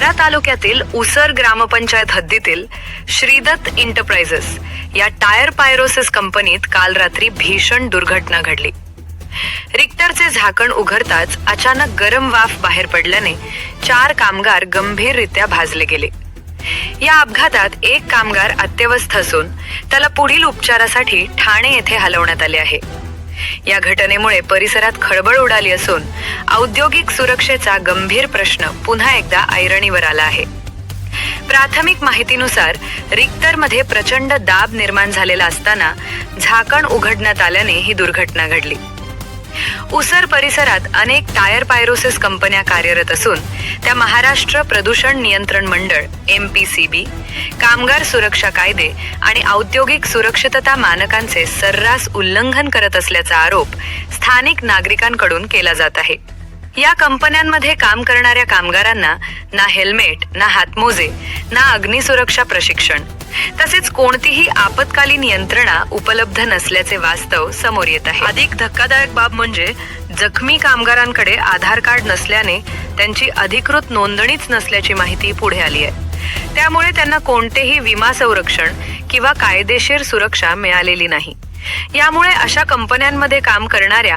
दारा तालुक्यातील उसर ग्रामपंचायत हद्दीतील श्रीदत्त इंटरप्राइजेस या टायर पायरोसिस कंपनीत काल रात्री भीषण दुर्घटना घडली. रिक्टरचे झाकण उघडताच अचानक गरम वाफ बाहेर पडल्याने चार कामगार गंभीररित्या भाजले गेले. या अपघातात एक कामगार अत्यवस्थ असून त्याला पुढील उपचारासाठी ठाणे येथे हलवण्यात आले आहे. या घटनेमुळे परिसरात खळबळ उडाली असून औद्योगिक सुरक्षेचा गंभीर प्रश्न पुन्हा एकदा ऐरणीवर आला आहे. प्राथमिक माहितीनुसार रिक्टरमध्ये प्रचंड दाब निर्माण झालेला असताना झाकण उघडण्यात आल्याने ही दुर्घटना घडली. उसर परिसरात अनेक टायर पायरोसिस कंपन्या कार्यरत असून त्या महाराष्ट्र प्रदूषण नियंत्रण मंडळ एम पी सी बी कामगार सुरक्षा कायदे आणि औद्योगिक सुरक्षितता मानकांचे सर्रास उल्लंघन करत असल्याचा आरोप स्थानिक नागरिकांकडून केला जात आहे. या कंपन्यांमध्ये काम करणाऱ्या कामगारांना ना हेल्मेट ना हातमोजे ना अग्निसुरक्षा प्रशिक्षण तसेच कोणतीही आपत्कालीन यंत्रणा उपलब्ध नसल्याचे वास्तव समोर येत आहे. अधिक धक्कादायक बाब म्हणजे जखमी कामगारांकडे आधार कार्ड नसल्याने त्यांची अधिकृत नोंदणीच नसल्याची माहिती पुढे आली आहे. त्यामुळे त्यांना कोणतेही विमा संरक्षण किंवा कायदेशीर सुरक्षा मिळालेली नाही. यामुळे अशा कंपन्यांमध्ये काम करणाऱ्या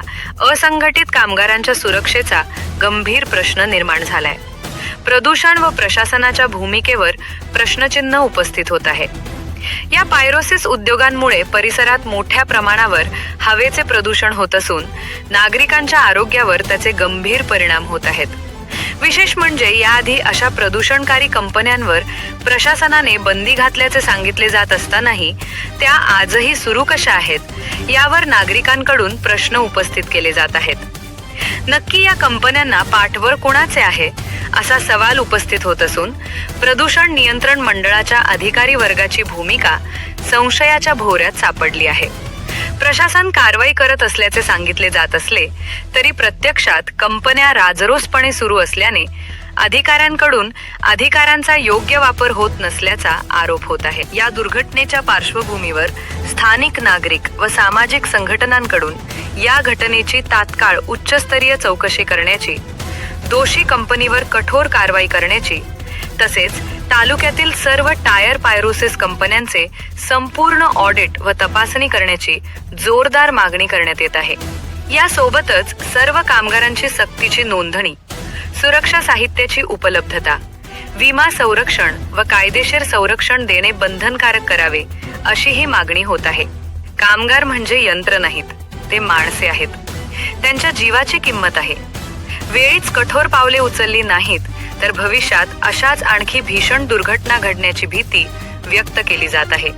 असंघटित कामगारांच्या सुरक्षेचा गंभीर प्रश्न निर्माण झालाय. प्रदूषण व प्रशासनाच्या भूमिकेवर प्रश्नचिन्ह उपस्थित होत आहे. या पायरोसिस उद्योगांमुळे परिसरात मोठ्या प्रमाणावर हवेचे प्रदूषण होत असून नागरिकांच्या आरोग्यावर त्याचे गंभीर परिणाम होत आहेत. विशेष म्हणजे याआधी अशा प्रदूषणकारी कंपन्यांवर प्रशासनाने बंदी घातल्याचे सांगितले जात असतानाही त्या आजही सुरू कशा आहेत यावर नागरिकांकडून प्रश्न उपस्थित केले जात आहेत. नक्की या कंपन्यांना पाठबळ कोणाचे आहे असा सवाल उपस्थित होत असून प्रदूषण नियंत्रण मंडळाच्या अधिकारी वर्गाची भूमिका संशयाच्या भोवऱ्यात सापडली आहे. प्रशासन कारवाई करत असल्याचे सांगितले जात असले तरी प्रत्यक्षात कंपन्या राजरोसपणे सुरू असल्याने अधिकाऱ्यांकडून अधिकारांचा योग्य वापर होत नसल्याचा आरोप होत आहे. या दुर्घटनेच्या पार्श्वभूमीवर स्थानिक नागरिक व सामाजिक संघटनांकडून या घटनेची तात्काळ उच्चस्तरीय चौकशी करण्याची दोषी कंपनीवर कठोर कारवाई करण्याची तसेच तालुक्यातील सर्व टायर पायरोसिस कंपन्यांचे संपूर्ण ऑडिट व तपासणी करण्याची जोरदार मागणी करण्यात येत आहे. यासोबतच सर्व कामगारांची सक्तीची नोंदणी सुरक्षा साहित्याची उपलब्धता विमा संरक्षण व कायदेशीर संरक्षण देणे बंधनकारक करावे अशी ही मागणी होत आहे. कामगार म्हणजे यंत्र नाहीत ते माणसे आहेत. त्यांच्या जीवाची किंमत आहे. वेळीच कठोर पावले उचलली नाहीत तर भविष्यात अशाच आणखी भीषण दुर्घटना घडण्याची भीती व्यक्त केली जात आहे.